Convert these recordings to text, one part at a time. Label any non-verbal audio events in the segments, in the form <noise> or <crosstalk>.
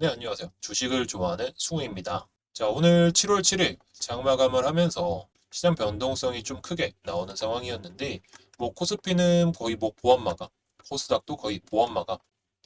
네, 안녕하세요. 주식을 좋아하는 승우입니다. 자, 오늘 7월 7일 장마감을 하면서 시장 변동성이 좀 크게 나오는 상황이었는데, 뭐 코스피는 거의 뭐 보합마감, 코스닥도 거의 보합마감.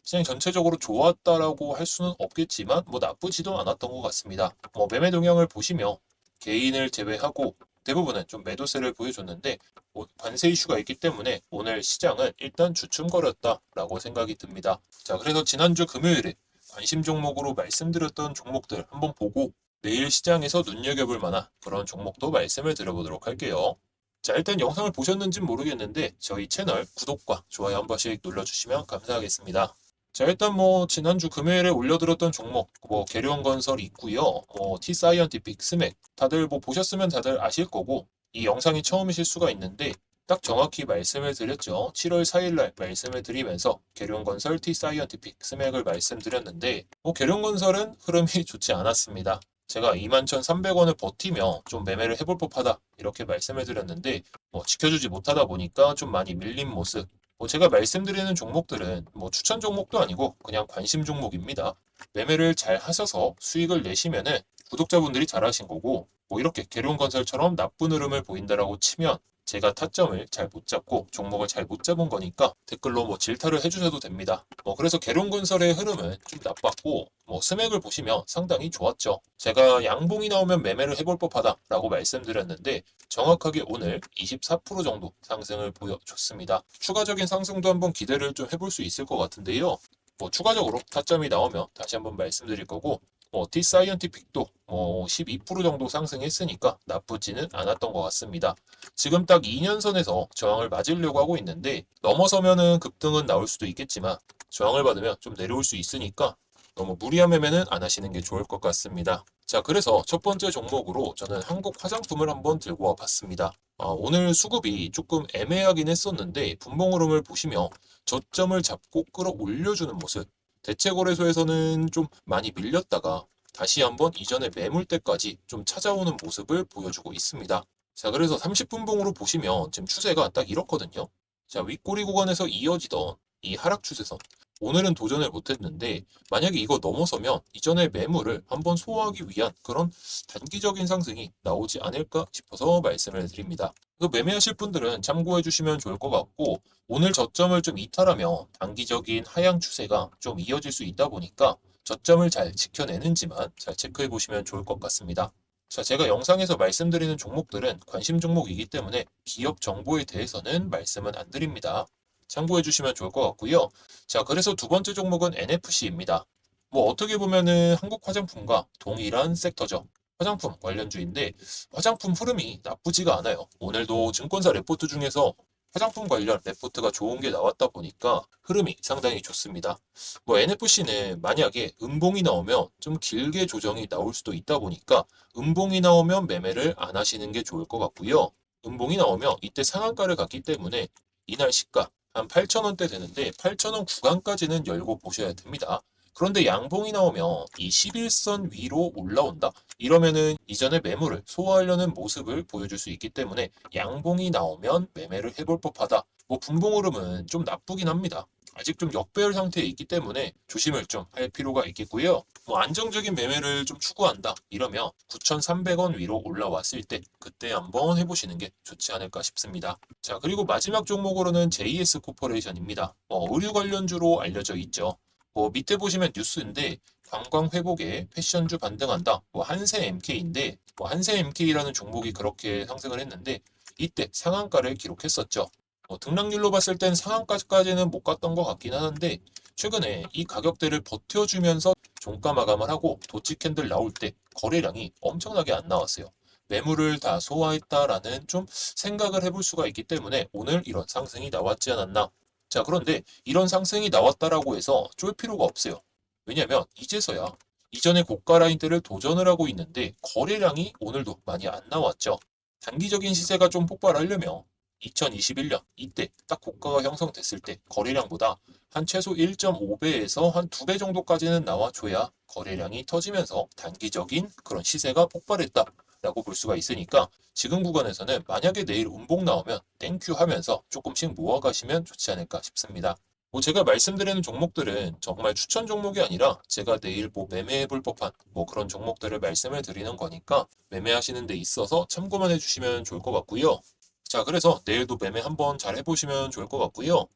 시장이 전체적으로 좋았다라고 할 수는 없겠지만, 뭐 나쁘지도 않았던 것 같습니다. 뭐 매매 동향을 보시며 개인을 제외하고 대부분은 좀 매도세를 보여줬는데, 뭐 관세 이슈가 있기 때문에 오늘 시장은 일단 주춤거렸다라고 생각이 듭니다. 자, 그래서 지난주 금요일에 관심 종목으로 말씀드렸던 종목들 한번 보고 내일 시장에서 눈여겨볼 만한 그런 종목도 말씀을 드려보도록 할게요. 자, 일단 영상을 보셨는지 모르겠는데 저희 채널 구독과 좋아요 한 번씩 눌러주시면 감사하겠습니다. 자, 일단 뭐 지난주 금요일에 올려드렸던 종목 뭐 계룡건설 있고요. 뭐 T사이언티픽, 스맥 다들 뭐 보셨으면 다들 아실 거고 이 영상이 처음이실 수가 있는데 딱 정확히 말씀을 드렸죠. 7월 4일날 말씀을 드리면서 계룡건설 T사이언티픽 스맥을 말씀드렸는데 뭐 계룡건설은 흐름이 <laughs> 좋지 않았습니다. 제가 21,300원을 버티며 좀 매매를 해볼 법하다 이렇게 말씀을 드렸는데 뭐 지켜주지 못하다 보니까 좀 많이 밀린 모습 뭐 제가 말씀드리는 종목들은 뭐 추천 종목도 아니고 그냥 관심 종목입니다. 매매를 잘 하셔서 수익을 내시면은 구독자분들이 잘하신 거고 뭐 이렇게 계룡건설처럼 나쁜 흐름을 보인다라고 치면 제가 타점을 잘 못 잡고 종목을 잘 못 잡은 거니까 댓글로 뭐 질타를 해주셔도 됩니다. 뭐 그래서 계룡건설의 흐름은 좀 나빴고 뭐 스맥을 보시면 상당히 좋았죠. 제가 양봉이 나오면 매매를 해볼 법하다 라고 말씀드렸는데 정확하게 오늘 24% 정도 상승을 보여줬습니다. 추가적인 상승도 한번 기대를 좀 해볼 수 있을 것 같은데요. 뭐 추가적으로 타점이 나오면 다시 한번 말씀드릴 거고 뭐 T사이언티픽도 뭐12% 정도 상승했으니까 나쁘지는 않았던 것 같습니다. 지금 딱 2년선에서 저항을 맞으려고 하고 있는데 넘어서면은 급등은 나올 수도 있겠지만 저항을 받으면 좀 내려올 수 있으니까 너무 무리한 매매는 안 하시는 게 좋을 것 같습니다. 자, 그래서 첫 번째 종목으로 저는 한국 화장품을 한번 들고 와 봤습니다. 아, 오늘 수급이 조금 애매하긴 했었는데 분봉 흐름을 보시며 저점을 잡고 끌어올려주는 모습. 대체거래소에서는 좀 많이 밀렸다가 다시 한번 이전의 매물대까지 좀 찾아오는 모습을 보여주고 있습니다. 자, 그래서 30분봉으로 보시면 지금 추세가 딱 이렇거든요. 자, 윗꼬리 구간에서 이어지던 이 하락 추세선. 오늘은 도전을 못했는데 만약에 이거 넘어서면 이전의 매물을 한번 소화하기 위한 그런 단기적인 상승이 나오지 않을까 싶어서 말씀을 드립니다. 그 매매하실 분들은 참고해 주시면 좋을 것 같고 오늘 저점을 좀 이탈하면 단기적인 하향 추세가 좀 이어질 수 있다 보니까 저점을 잘 지켜내는지만 잘 체크해 보시면 좋을 것 같습니다. 자, 제가 영상에서 말씀드리는 종목들은 관심 종목이기 때문에 기업 정보에 대해서는 말씀은 안 드립니다. 참고해 주시면 좋을 것 같고요. 자, 그래서 두 번째 종목은 NFC입니다. 뭐 어떻게 보면은 한국 화장품과 동일한 섹터죠. 화장품 관련주인데 화장품 흐름이 나쁘지가 않아요. 오늘도 증권사 레포트 중에서 화장품 관련 레포트가 좋은 게 나왔다 보니까 흐름이 상당히 좋습니다. 뭐 NFC는 만약에 음봉이 나오면 좀 길게 조정이 나올 수도 있다 보니까 음봉이 나오면 매매를 안 하시는 게 좋을 것 같고요. 음봉이 나오면 이때 상한가를 갔기 때문에 이날 시가 한 8,000원대 되는데 8,000원 구간까지는 열고 보셔야 됩니다. 그런데 양봉이 나오면 이 11선 위로 올라온다? 이러면은 이전의 매물을 소화하려는 모습을 보여줄 수 있기 때문에 양봉이 나오면 매매를 해볼 법하다. 뭐 분봉 흐름은 좀 나쁘긴 합니다. 아직 좀 역배열 상태에 있기 때문에 조심을 좀 할 필요가 있겠고요. 뭐 안정적인 매매를 좀 추구한다 이러면 9,300원 위로 올라왔을 때 그때 한번 해보시는 게 좋지 않을까 싶습니다. 자 그리고 마지막 종목으로는 JS 코퍼레이션입니다. 뭐 의류 관련주로 알려져 있죠. 뭐 밑에 보시면 뉴스인데 관광 회복에 패션주 반등한다. 뭐 한세 MK인데 뭐 한세 MK라는 종목이 그렇게 상승을 했는데 이때 상한가를 기록했었죠. 뭐 등락률로 봤을 땐 상한가까지는 못 갔던 것 같긴 하는데 최근에 이 가격대를 버텨주면서 종가 마감을 하고 도치 캔들 나올 때 거래량이 엄청나게 안 나왔어요. 매물을 다 소화했다라는 좀 생각을 해볼 수가 있기 때문에 오늘 이런 상승이 나왔지 않았나. 자, 그런데 이런 상승이 나왔다라고 해서 쫄 필요가 없어요. 왜냐면 이제서야 이전의 고가 라인대를 도전을 하고 있는데 거래량이 오늘도 많이 안 나왔죠. 단기적인 시세가 좀 폭발하려면 2021년 이때 딱 고가가 형성됐을 때 거래량보다 한 최소 1.5배에서 한 2배 정도까지는 나와줘야 거래량이 터지면서 단기적인 그런 시세가 폭발했다 라고 볼 수가 있으니까 지금 구간에서는 만약에 내일 운봉 나오면 땡큐 하면서 조금씩 모아가시면 좋지 않을까 싶습니다. 뭐 제가 말씀드리는 종목들은 정말 추천 종목이 아니라 제가 내일 뭐 매매해 볼 법한 뭐 그런 종목들을 말씀을 드리는 거니까 매매하시는 데 있어서 참고만 해주시면 좋을 것 같고요. 자, 그래서 내일도 매매 한번 잘 해보시면 좋을 것 같고요.